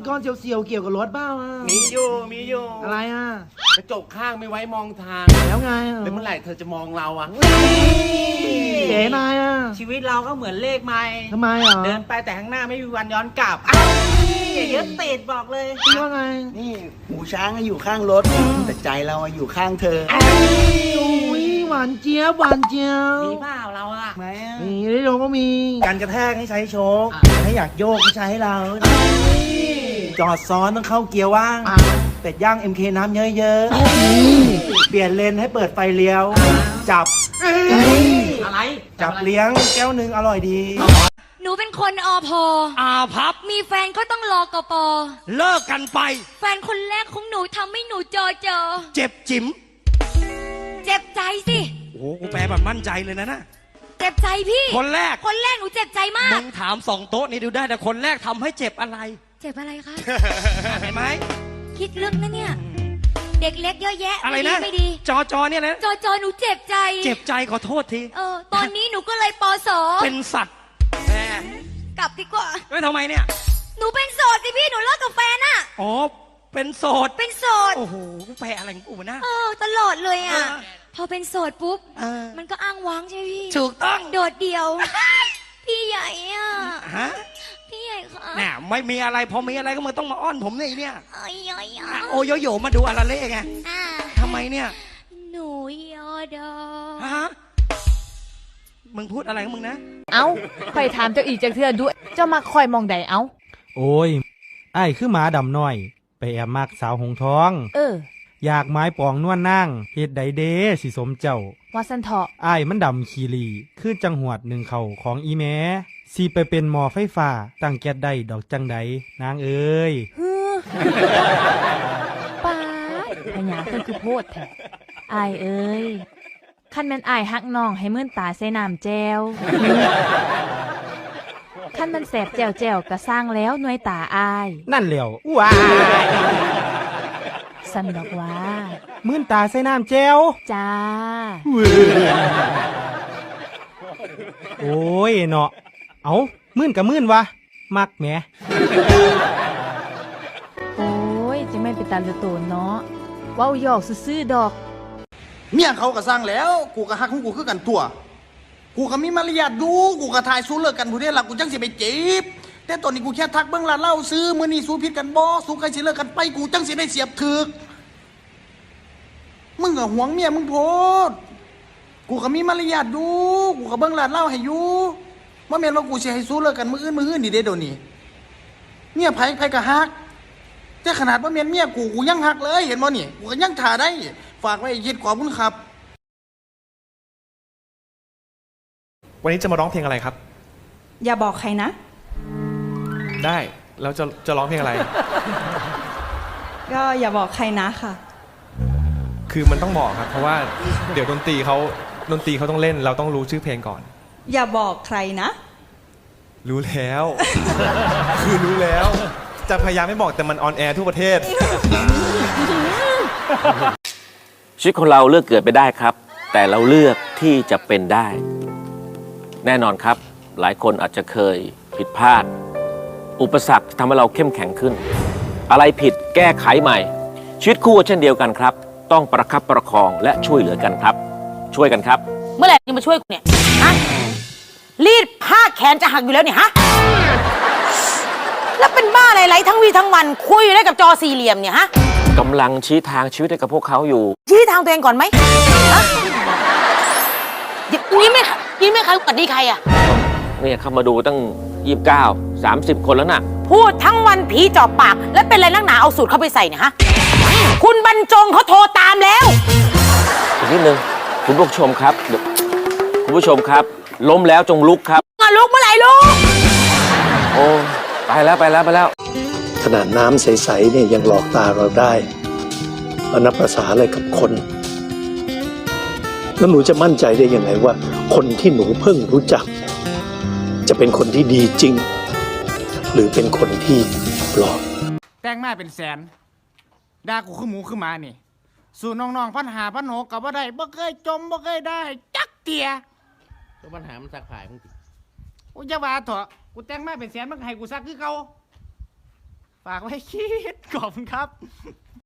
มีกรเสียวๆเกี่ยวกับรถเปล่าอะมีอยู่มีอยู่อะไรอะกระจกข้างไม่ไว้มองทางแล้วไงอะแล้วเมื่อไหร่เธอจะมองเราอะเก๋นายอะชีวิตเราก็เหมือนเลขไม้ทำไมอะเดินไปแต่ข้างหน้าไม่มีวันย้อนกลับอ้าวอย่ายึดติดบอกเลยคิดว่าไงนี่หูช้างอะอยู่ข้างรถแต่ใจเราอะอยู่ข้างเธออุ้ยหวานเจี๊ยบหวานเจี๊ยบมีเปล่าเราอะไหมอะมีได้ลงก็มีการกระแทกให้ใช้โชคถ้าอยากโยกก็ใช้ให้เรา จอดซ้อนต้องเข้าเกียร์ว่างอะเป็ดย่าง MK น้ำเยอะๆ เปลี่ยนเลนให้เปิดไฟเลี้ยว จับ อะไรจับเลี้ยงแก้วหนึ่งอร่อยดี หนูเป็นคนอพอ อาพับ มีแฟนก็ต้องรอกปอ เลิกกันไป แฟนคนแรกของหนูทำให้หนูจอเจอ เจ็บจิ๋มเจ็บใจสิ โอ้โหกูแปลแบบมั่นใจเลยนะนะเจ็บใจพี่ คนแรก คนแรกหนูเจ็บใจมาก มึงถามสองโต๊ะนี่ดูได้แต่คนแรกทำให้เจ็บอะไร เจ็บอะไรคะ เห็นไหมคิดลึกนะเนี่ย เด็กเล็กเยอะแยะอะไรไม่ดีนะไม่ดีจอจอเนี่ยนะจอจอหนูเจ็บใจ เจ็บใจขอโทษทีเออตอนนี้หนูก็เลยปอสอเป็นสัตว์แหมกลับดีกว่าเฮ้ยทำไมเนี่ย หนูเป็นโสดสิพี่หนูเลิกกับแฟนอะอ๋อเป็นโสดเป็นโสดโอ้โหกูแปลอะไรของกูนะเออตลอดเลยอะเออพอเป็นโสดปุ๊บเออมันก็อ้างว้างใช่ไหมพี่ถูกต้องโดดเดี่ยว ไม่มีอะไร พอมีอะไรก็มึงต้องมาอ้อนผมเนี่ยไอ้เนี่ยเอ้ยยอยอะโอโยโยมาดูอาราเล่ไงอ่าทำไมเนี่ยหนูยอดอฮะมึงพูดอะไรของมึงนะ เอ้าคอยถามเจ้าอีกจักเทื่อด้วยเจ้ามาคอยมองใดเอ้า โอ้ยไอ้ายคือหมาดำน้อย ไปแอบมักสาวหงทอง เออ อยากไม้ปองนวลนางเฮ็ดใดเดสิสมเจ้าว่าสันเถาะอ้ายมันดำขีรี คือจังหวัดหนึ่งเขาของอีแม้ สิไปเป็นหมอไฟฟ้าตั้งแก๊สได้ดอกจังใดนางเอ้ยฮือป้าดพญาเพิ่นคือโพดแท้อายเอ้ยคันแม่นอายฮักน้องให้มื่นตาใส่น้ำแจวคันมันแสบแจวแจวก็สร้างแล้วหน่วยตาอาย นั่นแหล้วว้ายสันดอกว่ามื่นตาใส่น้ำแจวจ้า โอ้ยเนาะ เอามื่นกับมื่นวะ มักแหมโอ้ยจะไม่นเป็นตาเหลือโตนเนาะเว้าหยอกซื่อๆดอก เมียเขาก็สร้างแล้ว กูก็ฮักของกูคือกันตัว กูก็มีมารยาทดูกูก็ทายสู้เลิกกันผู้เดียวละกูจังสิไปจีบแต่ตอนนี้กูแค่ทักเบื้องหลานเล่าซื้อมือนี่สู้พิษกันบ่สู้ใครสิเลิกกันไปกูจังสิได้เสียบถึกมึงก็หวงเมียมึงโพด กูก็มีมารยาทดู กูก็เบื้องหลานเล่าให้อยู่ ว่าแม่นว่ากูสิให้สู้เลิกกันมืออื่นมืออื่นนี่เด้เดี๋ยวนี้เมียไผไผก็ฮักแต่ขนาดว่าเมียนเมียกูกูยังฮักเลย เห็นบ่นี่กูก็ยังถ่าได้ ฝากไว้คิดขอบคุณครับ วันนี้จะมาร้องเพลงอะไรครับ อย่าบอกใครนะ ได้แล้วจะจะร้องเพลงอะไร ก็อย่าบอกใครนะค่ะ คือมันต้องบอกครับ เพราะว่าเดี๋ยวดนตรีเขาดนตรีเขาต้องเล่น เราต้องรู้ชื่อเพลงก่อน อย่าบอกใครนะ รู้แล้ว คือรู้แล้ว จะพยายามไม่บอกแต่มันออนแอร์ทั่วประเทศ ชีวิตของเราเลือกเกิดไปได้ครับ แต่เราเลือกที่จะเป็นได้ แน่นอนครับ หลายคนอาจจะเคยผิดพลาด อุปสรรคทำให้เราเข้มแข็งขึ้น อะไรผิดแก้ไขใหม่ ชีวิตคู่ก็เช่นเดียวกันครับ ต้องประคับประคองและช่วยเหลือกันครับ ช่วยกันครับ เมื่อไหร่จะมาช่วยกูเนี่ยฮะ รีดผ้าแขนจะหักอยู่แล้วเนี่ยฮะ แล้วเป็นบ้าอะไรไรทั้งวีทั้งวัน คุยอยู่ได้กับจอสี่เหลี่ยมเนี่ยฮะ กำลังชี้ทางชีวิตให้กับพวกเขาอยู่ ชี้ทางตัวเองก่อนไหมฮะยิ้มไม่ยิ้มไม่ใครกัดดีใครอะเนี่ยเข้ามาดูตั้ง 29 30 คนแล้วน่ะ พูดทั้งวันผีจอบปาก แล้วเป็นอะไรนักหนาเอาสูตรเข้าไปใส่เนี่ยฮะ คุณบรรจงเขาโทรตามแล้ว อีกนิดนึงคุณผู้ชมครับเดี๋ยวคุณผู้ชมครับ ล้มแล้วจงลุกครับ มาลุกเมื่อไหร่ลุก โอ้ไปแล้วไปแล้วไปแล้ว ขนาดน้ำใสๆเนี่ยยังหลอกตาเราได้มันนับภาษาอะไรกับคน แล้วหนูจะมั่นใจได้ยังไงว่า คนที่หนูเพิ่งรู้จัก จะเป็นคนที่ดีจริง หรือเป็นคนที่ปลอมแต่งมาเป็นแสนด่ากูคือหมูคือหมานี่ สู่น้องๆพันหาพันหกกับว่าได้บ่เคยจมบ่เคยได้ จักเตีย ก็ปัญหามันซักผายมึงติกูจะว่าเถอะกูแต่งมาเป็นแสนมันให้กูซักคือเก่าฝฝากไว้คิดขอบคุณครับ